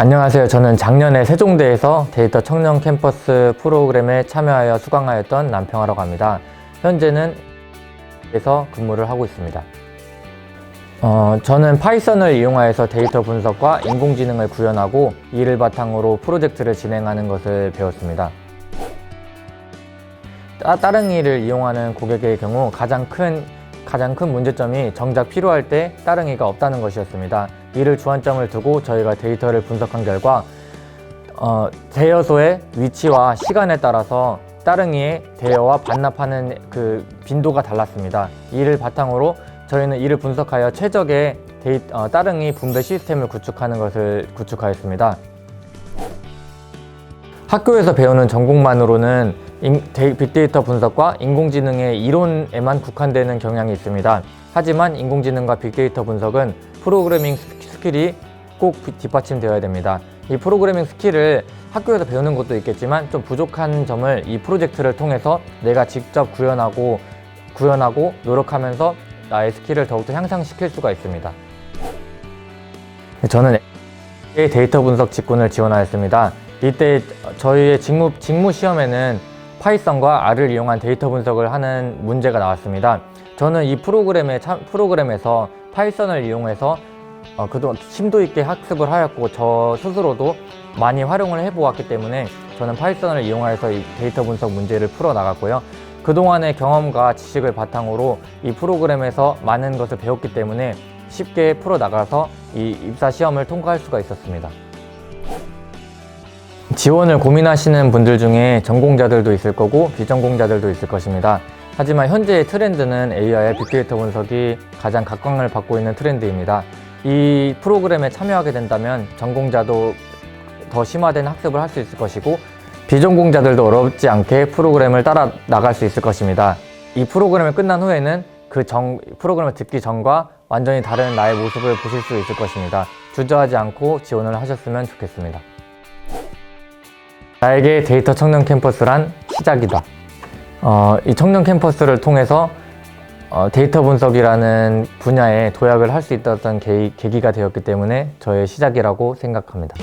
안녕하세요. 저는 작년에 세종대에서 데이터 청년 캠퍼스 프로그램에 참여하여 수강하였던 남평화라고 합니다. 현재는 에서 근무를 하고 있습니다. 어, 저는 파이썬을 이용하여서 데이터 분석과 인공지능을 구현하고 이를 바탕으로 프로젝트를 진행하는 것을 배웠습니다. 따, 따릉이를 이용하는 고객의 경우 가장 큰 가장 큰 문제점이 정작 필요할 때 따릉이가 없다는 것이었습니다. 이를 주안점을 두고 저희가 데이터를 분석한 결과 어, 대여소의 위치와 시간에 따라서 따릉이의 대여와 반납하는 그 빈도가 달랐습니다. 이를 바탕으로 저희는 이를 분석하여 최적의 데이, 어, 따릉이 분배 시스템을 구축하는 것을 구축하였습니다. 학교에서 배우는 전공만으로는 빅데이터 분석과 인공지능의 이론에만 국한되는 경향이 있습니다. 하지만 인공지능과 빅데이터 분석은 프로그래밍 스- 스킬이 꼭 비- 뒷받침되어야 됩니다. 이 프로그래밍 스킬을 학교에서 배우는 것도 있겠지만 좀 부족한 점을 이 프로젝트를 통해서 내가 직접 구현하고 구현하고 노력하면서 나의 스킬을 더욱더 향상시킬 수가 있습니다. 저는 데이터 분석 직군을 지원하였습니다. 이때 저희의 직무, 직무 시험에는 파이썬과 R을 이용한 데이터 분석을 하는 문제가 나왔습니다. 저는 이 프로그램에 참, 프로그램에서 파이썬을 이용해서 어, 그동안 심도 있게 학습을 하였고 저 스스로도 많이 활용을 해보았기 때문에 저는 파이썬을 이용해서 이 데이터 분석 문제를 풀어 나갔고요. 그동안의 경험과 지식을 바탕으로 이 프로그램에서 많은 것을 배웠기 때문에 쉽게 풀어 나가서 이 입사 시험을 통과할 수가 있었습니다. 지원을 고민하시는 분들 중에 전공자들도 있을 거고 비전공자들도 있을 것입니다. 하지만 현재의 트렌드는 AI와 빅데이터 분석이 가장 각광을 받고 있는 트렌드입니다. 이 프로그램에 참여하게 된다면 전공자도 더 심화된 학습을 할 수 있을 것이고 비전공자들도 어렵지 않게 프로그램을 따라 나갈 수 있을 것입니다. 이 프로그램이 끝난 후에는 그 정, 프로그램을 듣기 전과 완전히 다른 나의 모습을 보실 수 있을 것입니다. 주저하지 않고 지원을 하셨으면 좋겠습니다. 나에게 데이터 청년 캠퍼스란 시작이다. 어, 이 청년 캠퍼스를 통해서 어, 데이터 분석이라는 분야에 도약을 할 수 있었던 계기, 계기가 되었기 때문에 저의 시작이라고 생각합니다.